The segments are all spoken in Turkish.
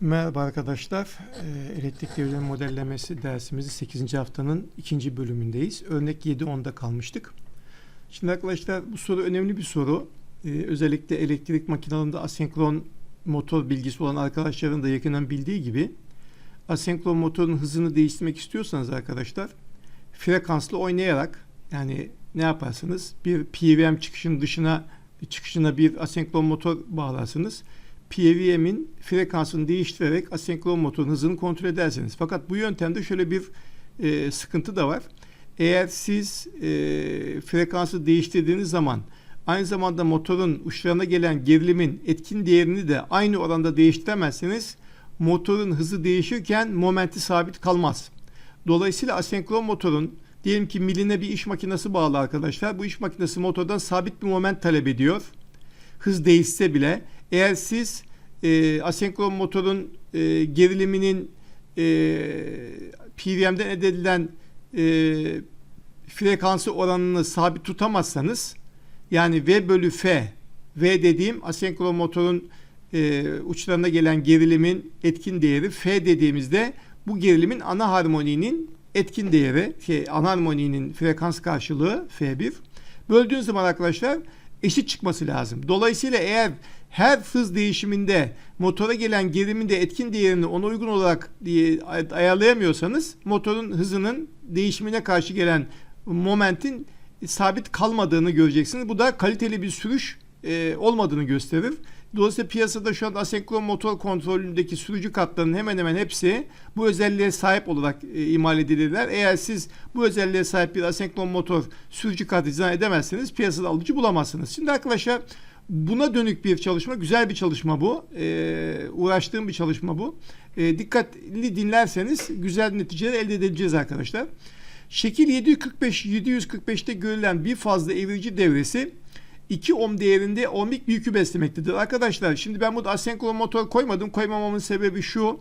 Merhaba arkadaşlar. Ee, Elektrik devre modellemesi dersimizin 8. haftanın ikinci bölümündeyiz. Örnek 7-10'da kalmıştık. Şimdi arkadaşlar bu soru önemli bir soru. Ee, özellikle elektrik makinalarında asenkron motor bilgisi olan arkadaşların da yakından bildiği gibi asenkron motorun hızını değiştirmek istiyorsanız arkadaşlar frekanslı oynayarak yani ne yaparsınız? Bir PWM çıkışının dışına çıkışına bir asenkron motor bağlarsınız. PWM'in frekansını değiştirerek asenkron motorun hızını kontrol edersiniz. Fakat bu yöntemde şöyle bir e, sıkıntı da var. Eğer siz e, frekansı değiştirdiğiniz zaman aynı zamanda motorun uçlarına gelen gerilimin etkin değerini de aynı oranda değiştiremezseniz motorun hızı değişirken momenti sabit kalmaz. Dolayısıyla asenkron motorun diyelim ki miline bir iş makinesi bağlı arkadaşlar. Bu iş makinesi motordan sabit bir moment talep ediyor. Hız değişse bile eğer siz e, asenkron motorun e, geriliminin e, PWM'den elde edilen e, frekansı oranını sabit tutamazsanız yani V bölü F V dediğim asenkron motorun e, uçlarına gelen gerilimin etkin değeri F dediğimizde bu gerilimin ana harmoninin etkin değeri şey, ana harmoninin frekans karşılığı F1 böldüğün zaman arkadaşlar eşit çıkması lazım. Dolayısıyla eğer her hız değişiminde motora gelen gerilimin de etkin değerini ona uygun olarak diye ayarlayamıyorsanız motorun hızının değişimine karşı gelen momentin sabit kalmadığını göreceksiniz. Bu da kaliteli bir sürüş e, olmadığını gösterir. Dolayısıyla piyasada şu an asenkron motor kontrolündeki sürücü katlarının hemen hemen hepsi bu özelliğe sahip olarak e, imal edilirler. Eğer siz bu özelliğe sahip bir asenkron motor sürücü kartı dizayn edemezseniz piyasada alıcı bulamazsınız. Şimdi arkadaşlar buna dönük bir çalışma, güzel bir çalışma bu. Ee, uğraştığım bir çalışma bu. Ee, dikkatli dinlerseniz güzel neticeler elde edeceğiz arkadaşlar. Şekil 745 745'te görülen bir fazla evrici devresi 2 ohm değerinde ohmik bir yükü beslemektedir. Arkadaşlar şimdi ben burada asenkron motor koymadım. Koymamamın sebebi şu.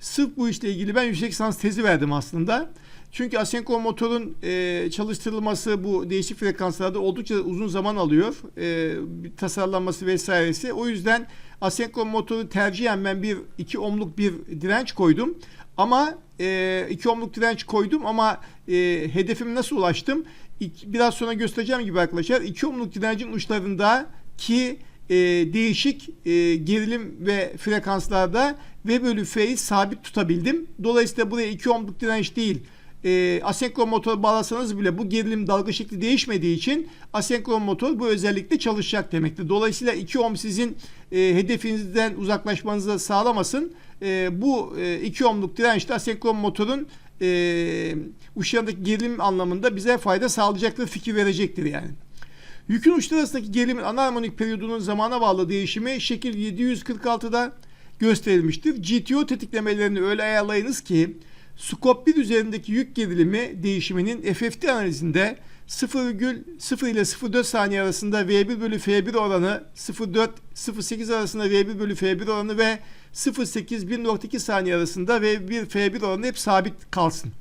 Sırf bu işle ilgili ben yüksek lisans tezi verdim aslında. Çünkü asenkron motorun e, çalıştırılması bu değişik frekanslarda oldukça uzun zaman alıyor. E, tasarlanması vesairesi. O yüzden asenkron motoru tercihen ben bir 2 ohmluk bir direnç koydum. Ama 2 e, ohmluk direnç koydum ama e, hedefime nasıl ulaştım? İki, biraz sonra göstereceğim gibi arkadaşlar 2 ohmluk direncin uçlarında ki e, değişik e, gerilim ve frekanslarda V bölü F'yi sabit tutabildim. Dolayısıyla buraya 2 ohmluk direnç değil e, asenkron motor bağlasanız bile bu gerilim dalga şekli değişmediği için asenkron motor bu özellikle çalışacak demektir. Dolayısıyla 2 ohm sizin e, hedefinizden uzaklaşmanızı sağlamasın. E, bu e, 2 ohmluk dirençte asenkron motorun e, uçlarındaki gerilim anlamında bize fayda sağlayacaktır, fikir verecektir yani. Yükün uçları arasındaki gerilimin ana harmonik periyodunun zamana bağlı değişimi şekil 746'da gösterilmiştir. GTO tetiklemelerini öyle ayarlayınız ki Skop 1 üzerindeki yük gerilimi değişiminin FFT analizinde 0,0 ile 0,4 saniye arasında V1 bölü F1 oranı 0,4-0,8 arasında V1 bölü F1 oranı ve 0,8-1,2 saniye arasında V1 F1 oranı hep sabit kalsın.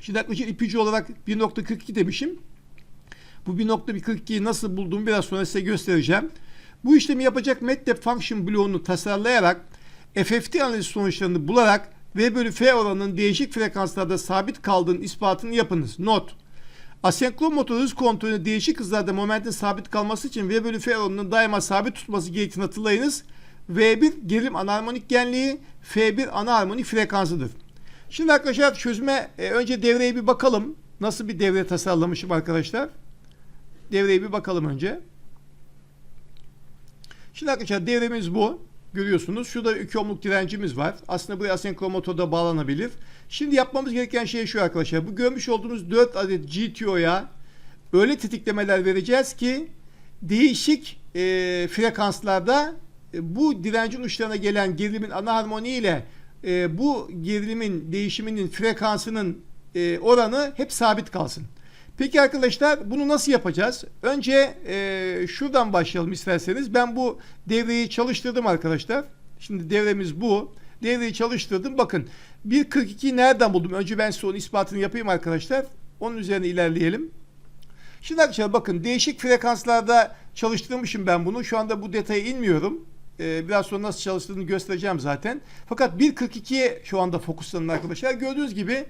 Şimdi yaklaşık ipucu olarak 1.42 demişim. Bu 1.42'yi nasıl bulduğumu biraz sonra size göstereceğim. Bu işlemi yapacak MATLAB function bloğunu tasarlayarak FFT analiz sonuçlarını bularak V bölü F oranının değişik frekanslarda sabit kaldığının ispatını yapınız. Not. Asenkron motor hız kontrolünde değişik hızlarda momentin sabit kalması için V bölü F oranının daima sabit tutması gerektiğini hatırlayınız. V1 gerilim anarmonik genliği, F1 ana harmonik frekansıdır. Şimdi arkadaşlar çözüme e, önce devreye bir bakalım. Nasıl bir devre tasarlamışım arkadaşlar? Devreye bir bakalım önce. Şimdi arkadaşlar devremiz bu. Görüyorsunuz. Şurada 2 ohmluk direncimiz var. Aslında buraya asenkron motorda bağlanabilir. Şimdi yapmamız gereken şey şu arkadaşlar. Bu görmüş olduğunuz 4 adet GTO'ya öyle tetiklemeler vereceğiz ki değişik e, frekanslarda e, bu direncin uçlarına gelen gerilimin ana harmoni ile e, bu gerilimin değişiminin frekansının e, oranı hep sabit kalsın. Peki arkadaşlar bunu nasıl yapacağız? Önce e, şuradan başlayalım isterseniz. Ben bu devreyi çalıştırdım arkadaşlar. Şimdi devremiz bu. Devreyi çalıştırdım. Bakın 1.42'yi nereden buldum? Önce ben size onun ispatını yapayım arkadaşlar. Onun üzerine ilerleyelim. Şimdi arkadaşlar bakın değişik frekanslarda çalıştırmışım ben bunu. Şu anda bu detaya inmiyorum. Ee, biraz sonra nasıl çalıştığını göstereceğim zaten. Fakat 1.42'ye şu anda fokuslanın arkadaşlar. Gördüğünüz gibi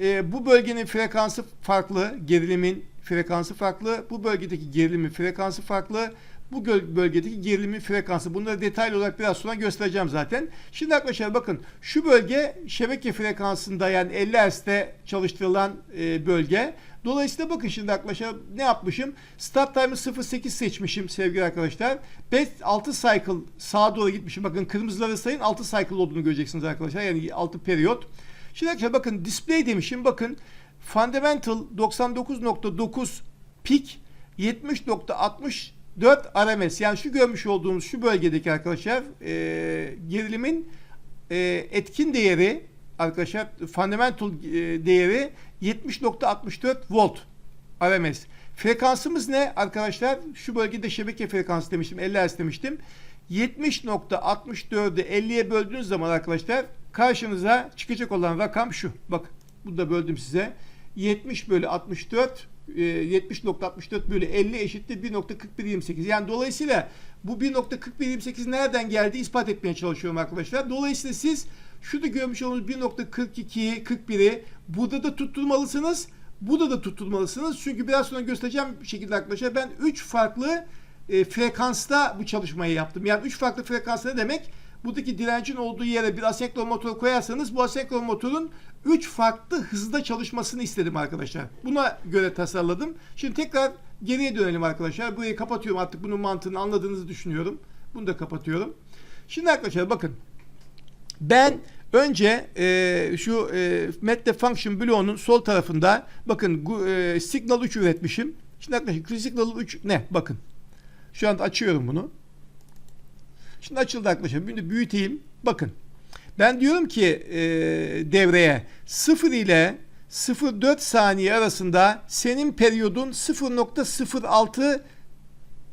e, bu bölgenin frekansı farklı. Gerilimin frekansı farklı. Bu bölgedeki gerilimin frekansı farklı. Bu bölgedeki gerilimin frekansı. Bunları detaylı olarak biraz sonra göstereceğim zaten. Şimdi arkadaşlar bakın şu bölge şebeke frekansında yani 50 Hz'de çalıştırılan e, bölge. Dolayısıyla bakın şimdi arkadaşlar ne yapmışım? Start time'ı 0.8 seçmişim sevgili arkadaşlar. 5 6 cycle sağa doğru gitmişim. Bakın kırmızıları sayın 6 cycle olduğunu göreceksiniz arkadaşlar. Yani 6 periyot. Şimdi arkadaşlar bakın display demişim. Bakın fundamental 99.9 peak 70.64 RMS. Yani şu görmüş olduğumuz şu bölgedeki arkadaşlar e, gerilimin e, etkin değeri arkadaşlar fundamental e, değeri 70.64 volt RMS. Frekansımız ne arkadaşlar? Şu bölgede şebeke frekansı demiştim. 50 Hz demiştim. 70.64'ü 50'ye böldüğünüz zaman arkadaşlar karşınıza çıkacak olan rakam şu. Bak burada böldüm size. 70 bölü 64 e, 70.64 bölü 50 eşittir 1.4128. Yani dolayısıyla bu 1.4128 nereden geldi ispat etmeye çalışıyorum arkadaşlar. Dolayısıyla siz şurada görmüş olduğunuz 1.42'yi 41'i burada da tutturmalısınız. Burada da tutturmalısınız. Çünkü biraz sonra göstereceğim şekilde arkadaşlar ben 3 farklı e, frekansta bu çalışmayı yaptım. Yani 3 farklı frekans ne demek? Buradaki direncin olduğu yere bir asenkron motor koyarsanız bu asenkron motorun 3 farklı hızda çalışmasını istedim arkadaşlar. Buna göre tasarladım. Şimdi tekrar geriye dönelim arkadaşlar. Burayı kapatıyorum artık bunun mantığını anladığınızı düşünüyorum. Bunu da kapatıyorum. Şimdi arkadaşlar bakın. Ben önce e, şu e, MATLAB Function bloğunun sol tarafında bakın e, Signal 3 üretmişim. Şimdi arkadaşlar Signal 3 ne? Bakın. Şu anda açıyorum bunu. Şimdi açıldı arkadaşlar. Şimdi büyüteyim. Bakın. Ben diyorum ki e, devreye 0 ile 0.4 saniye arasında senin periyodun 0.06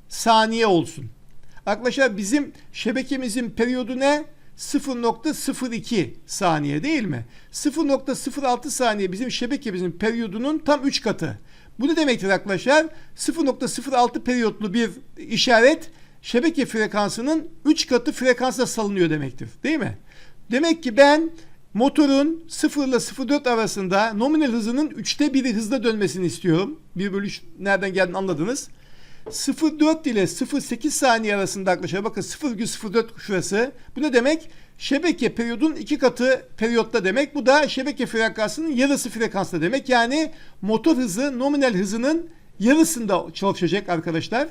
saniye olsun. Arkadaşlar bizim şebekemizin periyodu ne? 0.02 saniye değil mi? 0.06 saniye bizim şebekemizin periyodunun tam 3 katı. Bu ne demektir arkadaşlar? 0.06 periyotlu bir işaret şebeke frekansının 3 katı frekansa salınıyor demektir. Değil mi? Demek ki ben motorun 0 ile 0.4 arasında nominal hızının 3'te 1'i hızla dönmesini istiyorum. 1 bölü 3 nereden geldiğini anladınız. 0.4 ile 0.8 saniye arasında arkadaşlar bakın 0.04 şurası. Bu ne demek? Şebeke periyodun iki katı periyotta demek. Bu da şebeke frekansının yarısı frekansta demek. Yani motor hızı nominal hızının yarısında çalışacak arkadaşlar.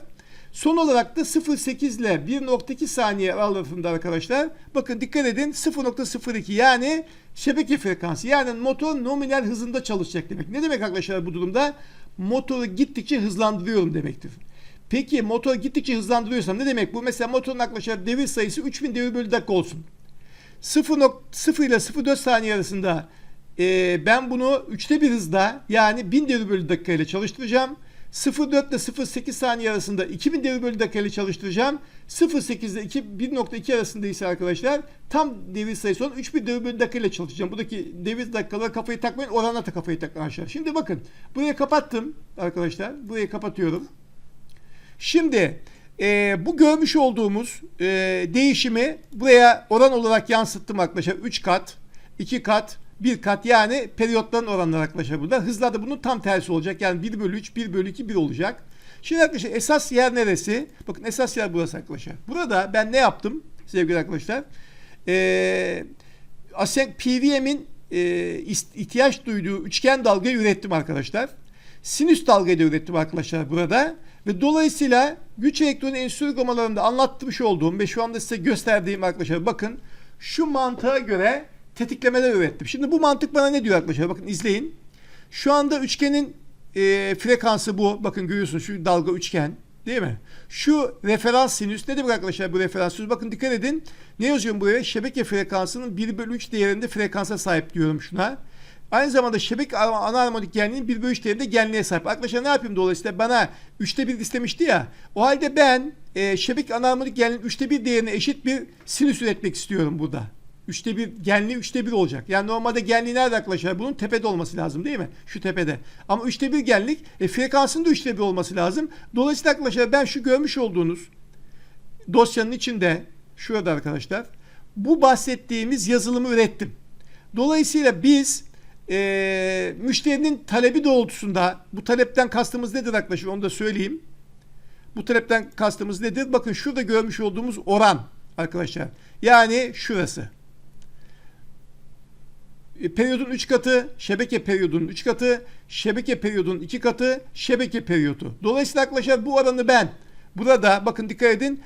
Son olarak da 0.8 ile 1.2 saniye aralığında arkadaşlar. Bakın dikkat edin 0.02 yani şebeke frekansı. Yani motor nominal hızında çalışacak demek. Ne demek arkadaşlar bu durumda? Motoru gittikçe hızlandırıyorum demektir. Peki motor gittikçe hızlandırıyorsam ne demek bu? Mesela motorun arkadaşlar devir sayısı 3000 devir bölü dakika olsun. 0.0 ile 0.4 saniye arasında e, ben bunu 3'te bir hızda yani 1000 devir bölü dakika ile çalıştıracağım. 0.4 ile 0.8 saniye arasında 2000 devir bölü dakika ile çalıştıracağım. 0.8 ile 2, 1.2 arasında ise arkadaşlar tam devir sayısı olan 3000 devir bölü dakika ile çalışacağım. Buradaki devir dakikalara kafayı takmayın. Oranla da kafayı takın aşağı. Şimdi bakın. Burayı kapattım arkadaşlar. Burayı kapatıyorum. Şimdi e, bu görmüş olduğumuz e, değişimi buraya oran olarak yansıttım arkadaşlar. 3 kat, 2 kat, 1 kat yani periyotların oranları arkadaşlar burada. Hızlarda bunun tam tersi olacak. Yani 1 bölü 3, 1 bölü 2, 1 olacak. Şimdi arkadaşlar esas yer neresi? Bakın esas yer burası arkadaşlar. Burada ben ne yaptım sevgili arkadaşlar? E, Asen PVM'in e, ihtiyaç duyduğu üçgen dalgayı ürettim arkadaşlar. Sinüs dalgayı da ürettim arkadaşlar burada. Ve dolayısıyla güç elektronu enstitü uygulamalarında anlatmış olduğum ve şu anda size gösterdiğim arkadaşlar bakın şu mantığa göre tetiklemeler ürettim. Şimdi bu mantık bana ne diyor arkadaşlar? Bakın izleyin. Şu anda üçgenin e, frekansı bu. Bakın görüyorsunuz şu dalga üçgen. Değil mi? Şu referans sinüs ne demek arkadaşlar bu referans sinüs? Bakın dikkat edin. Ne yazıyorum buraya? Şebeke frekansının 1 bölü 3 değerinde frekansa sahip diyorum şuna. Aynı zamanda şebeke ana harmonik genliğinin 1 bölü 3 değerinde genliğe sahip. Arkadaşlar ne yapayım dolayısıyla bana 3'te 1 istemişti ya. O halde ben e, şebeke ana harmonik genliğinin 3'te 1 değerine eşit bir sinüs üretmek istiyorum burada. 3'te 1 genliği 3'te 1 olacak. Yani normalde genliği nerede arkadaşlar? Bunun tepede olması lazım değil mi? Şu tepede. Ama 3'te 1 genlik e, frekansının da 3'te 1 olması lazım. Dolayısıyla arkadaşlar ben şu görmüş olduğunuz dosyanın içinde şurada arkadaşlar bu bahsettiğimiz yazılımı ürettim. Dolayısıyla biz e, müşterinin talebi doğrultusunda bu talepten kastımız nedir arkadaşlar onu da söyleyeyim. Bu talepten kastımız nedir? Bakın şurada görmüş olduğumuz oran arkadaşlar. Yani şurası. E, Periyodun 3 katı, şebeke periyodunun 3 katı, şebeke periyodunun 2 katı, şebeke periyodu. Dolayısıyla arkadaşlar bu oranı ben burada bakın dikkat edin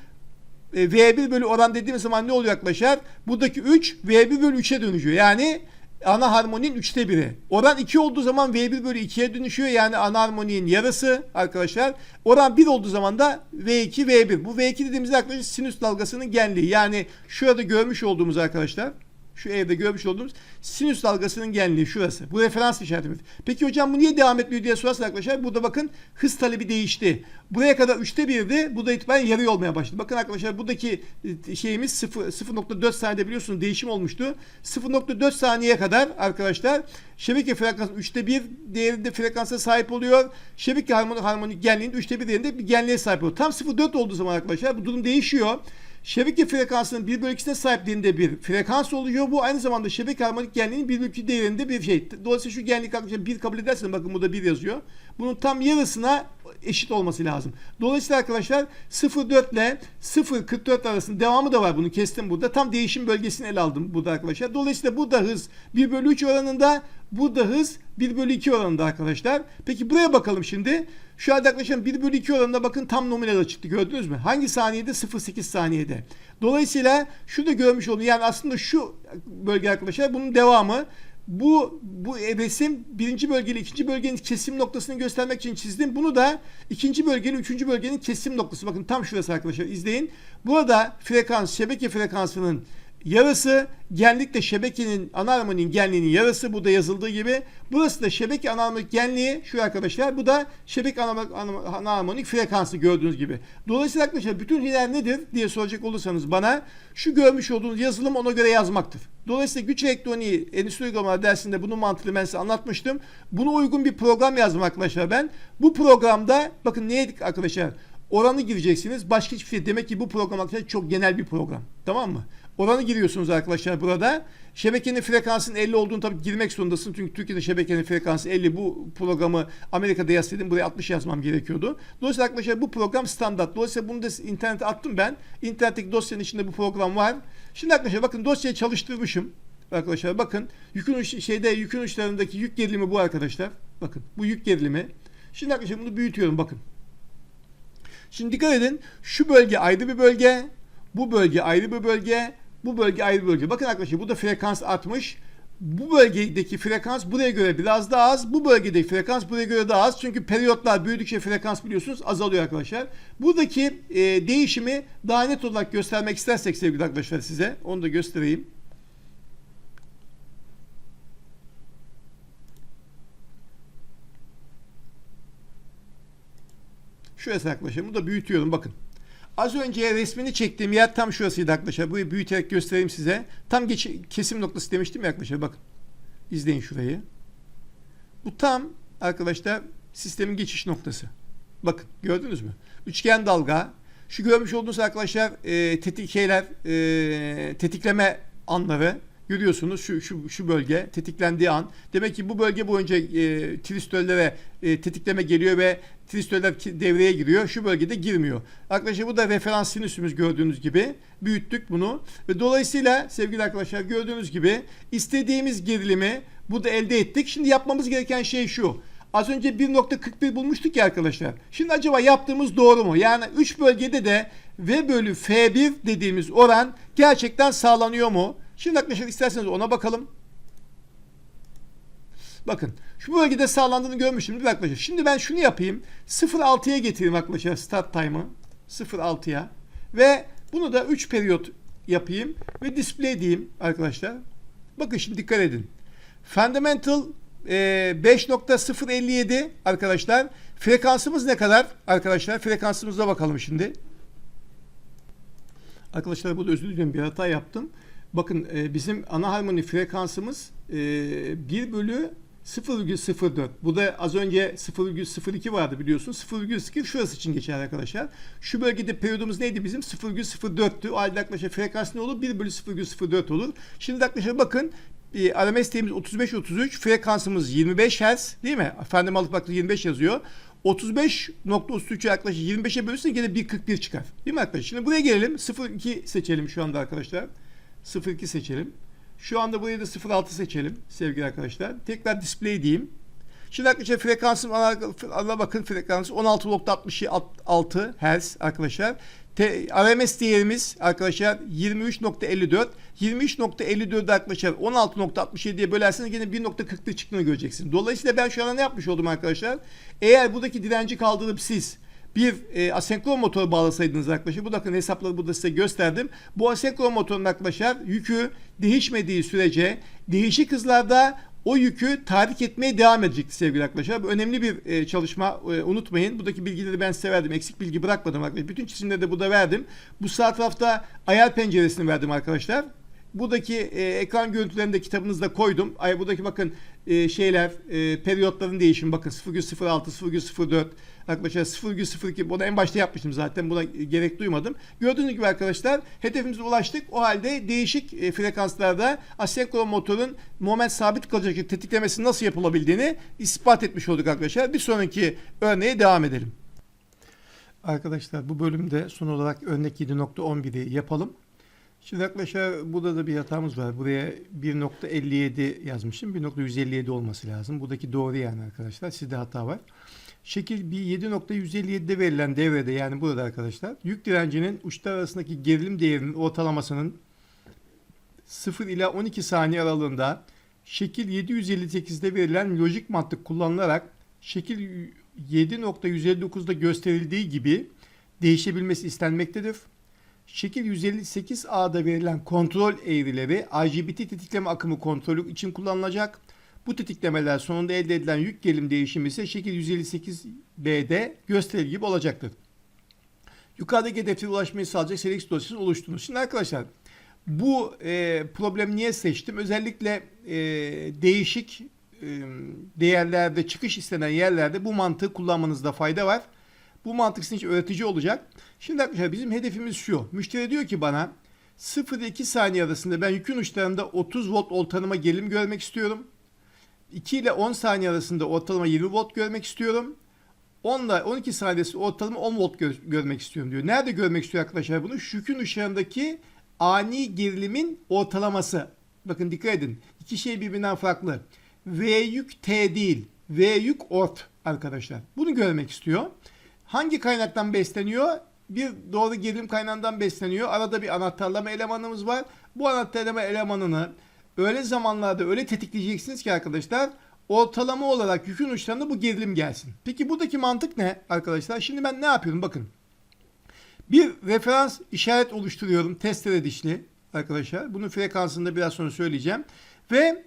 e, V1 bölü oran dediğimiz zaman ne oluyor arkadaşlar? Buradaki 3 V1 bölü 3'e dönüşüyor. Yani ana harmoninin 3'te 1'i. Oran 2 olduğu zaman V1 bölü 2'ye dönüşüyor. Yani ana harmoninin yarısı arkadaşlar. Oran 1 olduğu zaman da V2 V1. Bu V2 dediğimizde arkadaşlar sinüs dalgasının genliği. Yani şurada görmüş olduğumuz arkadaşlar şu evde görmüş olduğumuz sinüs dalgasının genliği şurası. Bu referans işaretimiz. Peki hocam bu niye devam etmiyor diye sorarsanız arkadaşlar burada bakın hız talebi değişti. Buraya kadar 3'te 1'di. Burada itibaren yarı olmaya başladı. Bakın arkadaşlar buradaki e, şeyimiz 0 0.4 saniyede biliyorsunuz değişim olmuştu. 0.4 saniye kadar arkadaşlar şebeke frekansı 3'te 1 değerinde frekansa sahip oluyor. Şebeke harmonik harmonik genliğinin 3'te 1 değerinde bir genliğe sahip oluyor. Tam 0.4 olduğu zaman arkadaşlar bu durum değişiyor. Şebeke frekansının 1 bölü 2'sine sahipliğinde bir frekans oluyor. Bu aynı zamanda şebeke harmonik genliğinin 1 bölü 2 değerinde bir şey. Dolayısıyla şu genlik arkadaşlar 1 kabul ederseniz bakın burada 1 yazıyor. Bunun tam yarısına eşit olması lazım. Dolayısıyla arkadaşlar 0.4 ile 0.44 arasında devamı da var bunu kestim burada. Tam değişim bölgesini ele aldım burada arkadaşlar. Dolayısıyla burada hız 1 bölü 3 oranında burada hız 1 bölü 2 oranında arkadaşlar. Peki buraya bakalım şimdi. Şu anda arkadaşlar 1 bölü 2 oranında bakın tam nominal çıktı gördünüz mü? Hangi saniyede? 0.8 saniyede. Dolayısıyla şurada görmüş olduğunuz yani aslında şu bölge arkadaşlar bunun devamı bu bu resim birinci bölgeli ikinci bölgenin kesim noktasını göstermek için çizdim. Bunu da ikinci bölgeli üçüncü bölgenin kesim noktası. Bakın tam şurası arkadaşlar izleyin. Burada frekans şebeke frekansının yarısı genlikle şebekenin ana harmoninin genliğinin yarısı bu da yazıldığı gibi. Burası da şebeke ana harmonik genliği şu arkadaşlar. Bu da şebeke ana, ana, harmonik frekansı gördüğünüz gibi. Dolayısıyla arkadaşlar bütün hiler nedir diye soracak olursanız bana şu görmüş olduğunuz yazılım ona göre yazmaktır. Dolayısıyla güç elektroniği endüstri uygulamaları dersinde bunun mantığını ben size anlatmıştım. Buna uygun bir program yazdım arkadaşlar ben. Bu programda bakın neydi arkadaşlar? Oranı gireceksiniz. Başka hiçbir şey. Demek ki bu program arkadaşlar çok genel bir program. Tamam mı? Oranı giriyorsunuz arkadaşlar burada. Şebekenin frekansının 50 olduğunu tabii girmek zorundasın. Çünkü Türkiye'de şebekenin frekansı 50. Bu programı Amerika'da yazsaydım buraya 60 yazmam gerekiyordu. Dolayısıyla arkadaşlar bu program standart. Dolayısıyla bunu da internete attım ben. İnternetteki dosyanın içinde bu program var. Şimdi arkadaşlar bakın dosyayı çalıştırmışım. Arkadaşlar bakın yükün uç, şeyde yükün uçlarındaki yük gerilimi bu arkadaşlar. Bakın bu yük gerilimi. Şimdi arkadaşlar bunu büyütüyorum bakın. Şimdi dikkat edin. Şu bölge ayrı bir bölge. Bu bölge ayrı bir bölge. Bu bölge ayrı bölge. Bakın arkadaşlar burada frekans artmış. Bu bölgedeki frekans buraya göre biraz daha az. Bu bölgedeki frekans buraya göre daha az. Çünkü periyotlar büyüdükçe frekans biliyorsunuz azalıyor arkadaşlar. Buradaki e, değişimi daha net olarak göstermek istersek sevgili arkadaşlar size. Onu da göstereyim. Şurası arkadaşlar. Bunu da büyütüyorum bakın. Az önce resmini çektiğim yer tam şurasıydı arkadaşlar. Burayı büyüterek göstereyim size. Tam geç, kesim noktası demiştim ya arkadaşlar. Bakın. İzleyin şurayı. Bu tam arkadaşlar sistemin geçiş noktası. Bakın gördünüz mü? Üçgen dalga. Şu görmüş olduğunuz arkadaşlar e, tetik şeyler, e, tetikleme anları görüyorsunuz şu, şu, şu bölge tetiklendiği an. Demek ki bu bölge boyunca e, tristollere e, tetikleme geliyor ve tristoller devreye giriyor. Şu bölgede girmiyor. Arkadaşlar bu da referans sinüsümüz gördüğünüz gibi. Büyüttük bunu. Ve dolayısıyla sevgili arkadaşlar gördüğünüz gibi istediğimiz gerilimi burada elde ettik. Şimdi yapmamız gereken şey şu. Az önce 1.41 bulmuştuk ya arkadaşlar. Şimdi acaba yaptığımız doğru mu? Yani 3 bölgede de V bölü F1 dediğimiz oran gerçekten sağlanıyor mu? Şimdi arkadaşlar isterseniz ona bakalım. Bakın şu bölgede sağlandığını görmüştüm değil arkadaşlar? Şimdi ben şunu yapayım. 0.6'ya getireyim arkadaşlar start time'ı. 0.6'ya. Ve bunu da 3 periyot yapayım. Ve display diyeyim arkadaşlar. Bakın şimdi dikkat edin. Fundamental e, 5.057 arkadaşlar. Frekansımız ne kadar? Arkadaşlar frekansımıza bakalım şimdi. Arkadaşlar burada özür dilerim bir hata yaptım. Bakın e, bizim ana harmoni frekansımız e, 1 bölü 0,04. Bu da az önce 0,02 vardı biliyorsun. 0,02 şurası için geçer arkadaşlar. Şu bölgede periyodumuz neydi bizim? 0,04'tü. O halde arkadaşlar frekans ne olur? 1 bölü 0,04 olur. Şimdi arkadaşlar bakın e, RMS değerimiz 35-33. Frekansımız 25 Hz değil mi? Efendim alıp baktı 25 yazıyor. 35.33'ü arkadaşlar 25'e bölürsen gene 1.41 çıkar. Değil mi arkadaşlar? Şimdi buraya gelelim. 0.2 seçelim şu anda arkadaşlar. 0.2 seçelim. Şu anda buraya da 0.6 seçelim sevgili arkadaşlar. Tekrar display diyeyim. Şimdi arkadaşlar frekansım ana, bakın frekansı 16.66 Hz arkadaşlar. Te, RMS değerimiz arkadaşlar 23.54. 23.54 arkadaşlar 16.67'ye bölerseniz yine 1.41 çıktığını göreceksiniz. Dolayısıyla ben şu anda ne yapmış oldum arkadaşlar? Eğer buradaki direnci kaldırıp siz bir e, asenkron motor bağlasaydınız arkadaşlar. Bu bakın hesapları burada size gösterdim. Bu asenkron motorun arkadaşlar yükü değişmediği sürece değişik hızlarda o yükü tahrik etmeye devam edecekti sevgili arkadaşlar. Bu önemli bir e, çalışma. E, unutmayın. Buradaki bilgileri ben size verdim. Eksik bilgi bırakmadım arkadaşlar. Bütün çizimleri de burada verdim. Bu sağ tarafta ayar penceresini verdim arkadaşlar. Buradaki e, ekran görüntülerini de kitabınızda koydum. Ay buradaki bakın e, şeyler, e, periyotların değişimi bakın 0,06, 0,04 arkadaşlar 0,02 bunu en başta yapmıştım zaten buna gerek duymadım. Gördüğünüz gibi arkadaşlar hedefimize ulaştık. O halde değişik e, frekanslarda asenkron motorun moment sabit kalacak tetiklemesi nasıl yapılabildiğini ispat etmiş olduk arkadaşlar. Bir sonraki örneğe devam edelim. Arkadaşlar bu bölümde son olarak örnek 7.11'i yapalım. Şimdi arkadaşlar burada da bir hatamız var. Buraya 1.57 yazmışım. 1.157 olması lazım. Buradaki doğru yani arkadaşlar. Sizde hata var. Şekil bir 7.157'de verilen devrede yani burada arkadaşlar yük direncinin uçlar arasındaki gerilim değerinin ortalamasının 0 ila 12 saniye aralığında şekil 758'de verilen lojik mantık kullanılarak şekil 7.159'da gösterildiği gibi değişebilmesi istenmektedir. Şekil 158A'da verilen kontrol eğrileri IGBT tetikleme akımı kontrolü için kullanılacak. Bu tetiklemeler sonunda elde edilen yük gerilim değişimi ise şekil 158B'de gösterildiği gibi olacaktır. Yukarıdaki hedeflere ulaşmayı sağlayacak Select dosyasını oluşturunuz. Şimdi arkadaşlar bu e, problemi niye seçtim? Özellikle e, değişik e, değerlerde çıkış istenen yerlerde bu mantığı kullanmanızda fayda var. Bu mantık sizin için öğretici olacak. Şimdi arkadaşlar bizim hedefimiz şu. Müşteri diyor ki bana 0 ile 2 saniye arasında ben yükün uçlarında 30 volt ortalama gerilim görmek istiyorum. 2 ile 10 saniye arasında ortalama 20 volt görmek istiyorum. 10 ile 12 saniyesi ortalama 10 volt gör- görmek istiyorum diyor. Nerede görmek istiyor arkadaşlar bunu? Şu yükün ışığındaki ani gerilimin ortalaması. Bakın dikkat edin. İki şey birbirinden farklı. V yük T değil. V yük ort arkadaşlar. Bunu görmek istiyor. Hangi kaynaktan besleniyor? Bir doğru gerilim kaynağından besleniyor. Arada bir anahtarlama elemanımız var. Bu anahtarlama elemanını öyle zamanlarda öyle tetikleyeceksiniz ki arkadaşlar ortalama olarak yükün uçlarında bu gerilim gelsin. Peki buradaki mantık ne arkadaşlar? Şimdi ben ne yapıyorum? Bakın. Bir referans işaret oluşturuyorum testere dişli arkadaşlar. Bunun frekansını da biraz sonra söyleyeceğim. Ve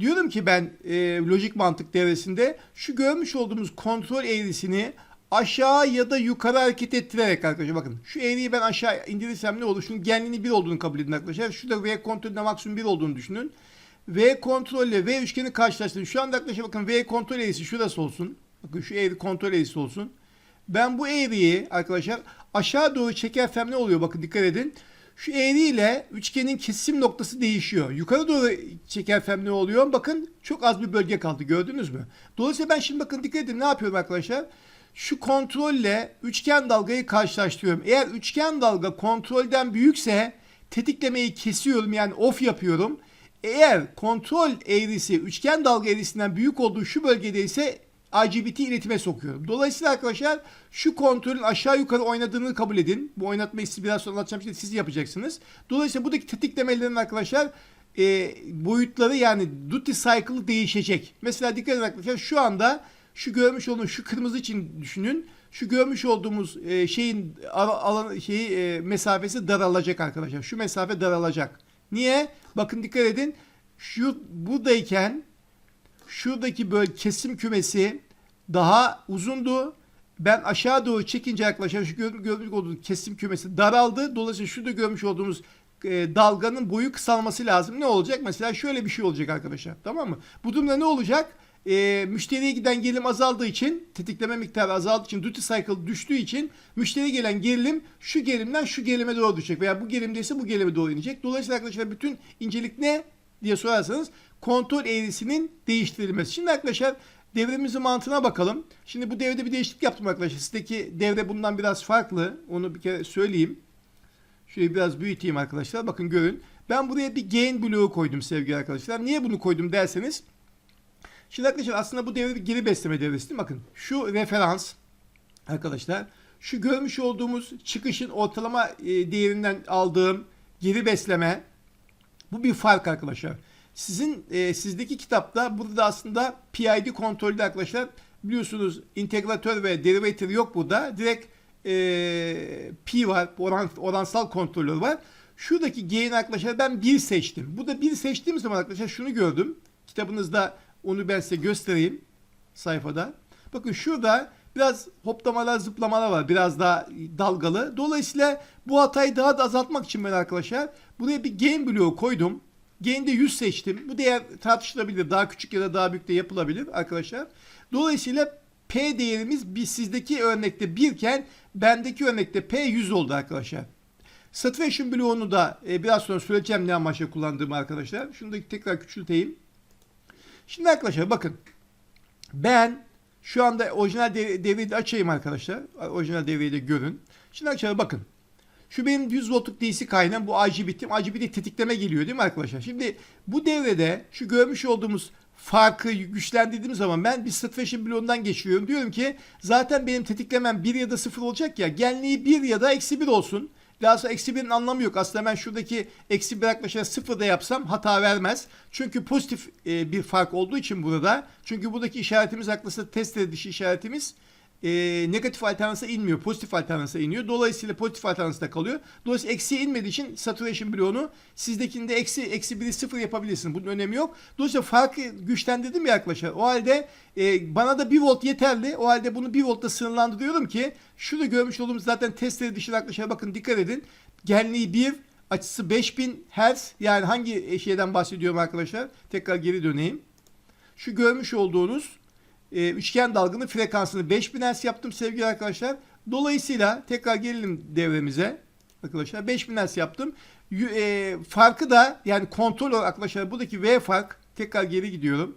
diyorum ki ben e, lojik mantık devresinde şu görmüş olduğumuz kontrol eğrisini aşağı ya da yukarı hareket ettirerek arkadaşlar bakın şu eğriyi ben aşağı indirirsem ne olur? Şunun genliğini 1 olduğunu kabul edin arkadaşlar. Şurada V kontrolünde maksimum 1 olduğunu düşünün. V kontrol ile V üçgeni karşılaştırın. Şu anda arkadaşlar bakın V kontrol eğrisi şurası olsun. Bakın şu eğri kontrol eğrisi olsun. Ben bu eğriyi arkadaşlar aşağı doğru çekersem ne oluyor? Bakın dikkat edin. Şu eğri ile üçgenin kesim noktası değişiyor. Yukarı doğru çekersem ne oluyor? Bakın çok az bir bölge kaldı gördünüz mü? Dolayısıyla ben şimdi bakın dikkat edin ne yapıyorum arkadaşlar? Şu kontrolle üçgen dalgayı karşılaştırıyorum. Eğer üçgen dalga kontrolden büyükse tetiklemeyi kesiyorum yani off yapıyorum. Eğer kontrol eğrisi üçgen dalga eğrisinden büyük olduğu şu bölgede ise IGBT iletime sokuyorum. Dolayısıyla arkadaşlar şu kontrolün aşağı yukarı oynadığını kabul edin. Bu oynatma hissi biraz sonra anlatacağım şey siz yapacaksınız. Dolayısıyla buradaki tetiklemelerin arkadaşlar e, boyutları yani duty cycle değişecek. Mesela dikkat edin arkadaşlar şu anda şu görmüş olduğunuz şu kırmızı için düşünün. Şu görmüş olduğumuz e, şeyin alan şeyi e, mesafesi daralacak arkadaşlar. Şu mesafe daralacak. Niye? Bakın dikkat edin. Şu buradayken şuradaki böyle kesim kümesi daha uzundu. Ben aşağı doğru çekince arkadaşlar şu gör- görmüş olduğunuz kesim kümesi daraldı. Dolayısıyla şurada görmüş olduğumuz e, dalganın boyu kısalması lazım. Ne olacak? Mesela şöyle bir şey olacak arkadaşlar. Tamam mı? Bu durumda ne olacak? E, müşteriye giden gerilim azaldığı için tetikleme miktarı azaldığı için duty cycle düştüğü için müşteriye gelen gerilim şu gerilimden şu gerilime doğru düşecek veya bu gerilimdeyse bu gerilime doğru inecek. Dolayısıyla arkadaşlar bütün incelik ne diye sorarsanız kontrol eğrisinin değiştirilmesi. Şimdi arkadaşlar devremizin mantığına bakalım. Şimdi bu devrede bir değişiklik yaptım arkadaşlar. Sizdeki devre bundan biraz farklı. Onu bir kere söyleyeyim. Şöyle biraz büyüteyim arkadaşlar. Bakın görün. Ben buraya bir gain bloğu koydum sevgili arkadaşlar. Niye bunu koydum derseniz. Şimdi arkadaşlar aslında bu devre bir geri besleme devresi değil mi? Bakın şu referans arkadaşlar. Şu görmüş olduğumuz çıkışın ortalama e, değerinden aldığım geri besleme bu bir fark arkadaşlar. Sizin e, sizdeki kitapta burada aslında PID kontrolü arkadaşlar biliyorsunuz integratör ve derivator yok burada. Direkt e, P var, oran, oransal kontrolör var. Şuradaki gain arkadaşlar ben 1 seçtim. Bu da 1 seçtiğim zaman arkadaşlar şunu gördüm. Kitabınızda onu ben size göstereyim sayfada. Bakın şurada biraz hoplamalar zıplamalar var. Biraz daha dalgalı. Dolayısıyla bu hatayı daha da azaltmak için ben arkadaşlar buraya bir gain bloğu koydum. Gain'de 100 seçtim. Bu değer tartışılabilir. Daha küçük ya da daha büyük de yapılabilir arkadaşlar. Dolayısıyla P değerimiz bir sizdeki örnekte 1 iken bendeki örnekte P 100 oldu arkadaşlar. Saturation bloğunu da e, biraz sonra söyleyeceğim ne amaçla kullandığımı arkadaşlar. Şunu da tekrar küçülteyim. Şimdi arkadaşlar bakın. Ben şu anda orijinal dev- devreyi de açayım arkadaşlar. Orijinal devreyi de görün. Şimdi arkadaşlar bakın. Şu benim 100 voltluk DC kaynağım bu IGBT'im. IGBT tetikleme geliyor değil mi arkadaşlar? Şimdi bu devrede şu görmüş olduğumuz farkı güçlendirdiğim zaman ben bir saturation bloğundan geçiyorum. Diyorum ki zaten benim tetiklemem 1 ya da 0 olacak ya. Genliği 1 ya da eksi 1 olsun. Daha sonra eksi 1'in anlamı yok. Aslında ben şuradaki eksi 1 yaklaşık 0 da yapsam hata vermez. Çünkü pozitif e, bir fark olduğu için burada. Çünkü buradaki işaretimiz aslında test edici işaretimiz e, negatif alternansa inmiyor. Pozitif alternansa iniyor. Dolayısıyla pozitif alternansta kalıyor. Dolayısıyla eksiye inmediği için saturation bloğunu sizdekinde eksi eksi 1'i 0 yapabilirsin. Bunun önemi yok. Dolayısıyla farkı güçlendirdim ya arkadaşlar. O halde e, bana da 1 volt yeterli. O halde bunu 1 voltla sınırlandırıyorum ki şurada görmüş olduğumuz zaten testleri dışında arkadaşlar bakın dikkat edin. Genliği 1 açısı 5000 Hz yani hangi şeyden bahsediyorum arkadaşlar? Tekrar geri döneyim. Şu görmüş olduğunuz e, üçgen dalganın frekansını 5000 Hz yaptım sevgili arkadaşlar. Dolayısıyla tekrar gelelim devremize. Arkadaşlar 5000 Hz yaptım. E, farkı da yani kontrol olarak arkadaşlar buradaki V fark tekrar geri gidiyorum.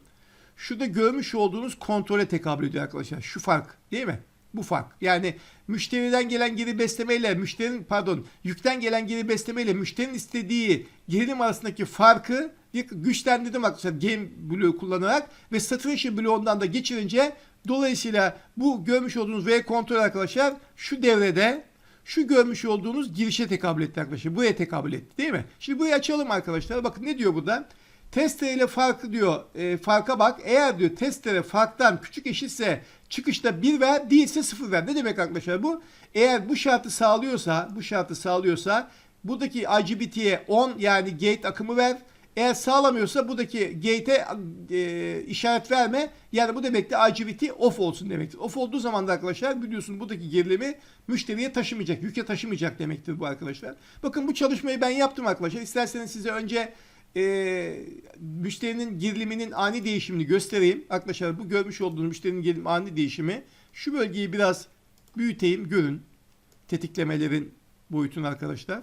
Şurada görmüş olduğunuz kontrole tekabül ediyor arkadaşlar. Şu fark değil mi? Bu fark. Yani müşteriden gelen geri beslemeyle müşterinin pardon yükten gelen geri beslemeyle müşterinin istediği gerilim arasındaki farkı güçlendirdim arkadaşlar game bloğu kullanarak ve saturation bloğundan da geçirince dolayısıyla bu görmüş olduğunuz V kontrol arkadaşlar şu devrede şu görmüş olduğunuz girişe tekabül etti arkadaşlar. Buraya tekabül etti değil mi? Şimdi burayı açalım arkadaşlar. Bakın ne diyor burada? Testere ile farkı diyor. E, farka bak. Eğer diyor testere farktan küçük eşitse çıkışta 1 ver değilse 0 ver. Ne demek arkadaşlar bu? Eğer bu şartı sağlıyorsa bu şartı sağlıyorsa buradaki IGBT'ye 10 yani gate akımı ver. Eğer sağlamıyorsa buradaki gate'e e, işaret verme. Yani bu demek de IGBT off olsun demektir. Off olduğu zaman da arkadaşlar biliyorsun buradaki gerilimi müşteriye taşımayacak, yüke taşımayacak demektir bu arkadaşlar. Bakın bu çalışmayı ben yaptım arkadaşlar. İsterseniz size önce e, müşterinin geriliminin ani değişimini göstereyim. Arkadaşlar bu görmüş olduğunuz müşterinin gerilim ani değişimi. Şu bölgeyi biraz büyüteyim görün. Tetiklemelerin boyutunu arkadaşlar.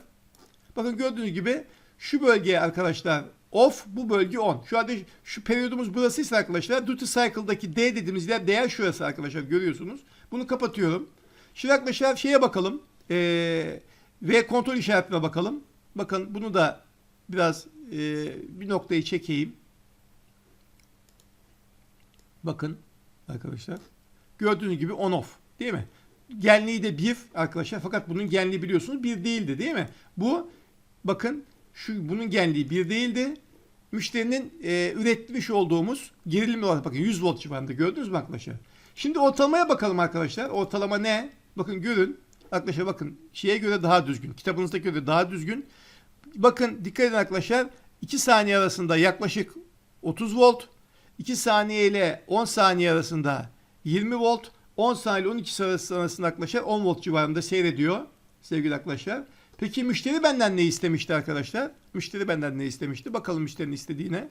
Bakın gördüğünüz gibi şu bölge arkadaşlar off bu bölge on. Şu anda şu periyodumuz burasıysa arkadaşlar duty cycle'daki D dediğimiz yer değer şurası arkadaşlar görüyorsunuz. Bunu kapatıyorum. Şimdi arkadaşlar şeye bakalım. Ee, V kontrol işaretine bakalım. Bakın bunu da biraz e, bir noktayı çekeyim. Bakın arkadaşlar. Gördüğünüz gibi on off değil mi? Genliği de 1 arkadaşlar fakat bunun genliği biliyorsunuz 1 değildi değil mi? Bu bakın şu bunun genliği 1 değildi. Müşterinin e, üretmiş olduğumuz gerilim olarak bakın 100 volt civarında gördünüz mü arkadaşlar? Şimdi ortalamaya bakalım arkadaşlar. Ortalama ne? Bakın görün. Arkadaşlar bakın şeye göre daha düzgün. Kitabınızdaki göre daha düzgün. Bakın dikkat edin arkadaşlar. 2 saniye arasında yaklaşık 30 volt. 2 saniye ile 10 saniye arasında 20 volt. 10 saniye ile 12 saniye arasında arkadaşlar 10 volt civarında seyrediyor sevgili arkadaşlar. Peki müşteri benden ne istemişti arkadaşlar? Müşteri benden ne istemişti? Bakalım müşterinin istediğine.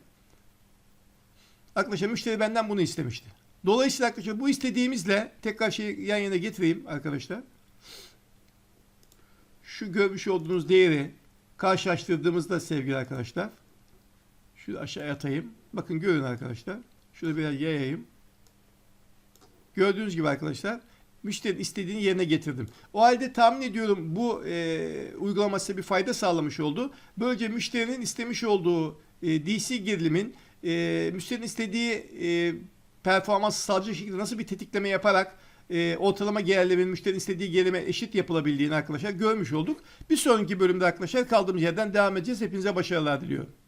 Arkadaşlar müşteri benden bunu istemişti. Dolayısıyla arkadaşlar bu istediğimizle tekrar şeyi yan yana getireyim arkadaşlar. Şu görmüş olduğunuz değeri karşılaştırdığımızda sevgili arkadaşlar. Şunu aşağıya atayım. Bakın görün arkadaşlar. Şurada biraz yayayım. Gördüğünüz gibi arkadaşlar müşterinin istediğini yerine getirdim. O halde tahmin ediyorum bu e, uygulama size bir fayda sağlamış oldu. Böylece müşterinin istemiş olduğu e, DC gerilimin e, müşterinin istediği e, performans sağlayacak şekilde nasıl bir tetikleme yaparak e, ortalama gerilemin müşterinin istediği gerilime eşit yapılabildiğini arkadaşlar görmüş olduk. Bir sonraki bölümde arkadaşlar kaldığımız yerden devam edeceğiz. Hepinize başarılar diliyorum.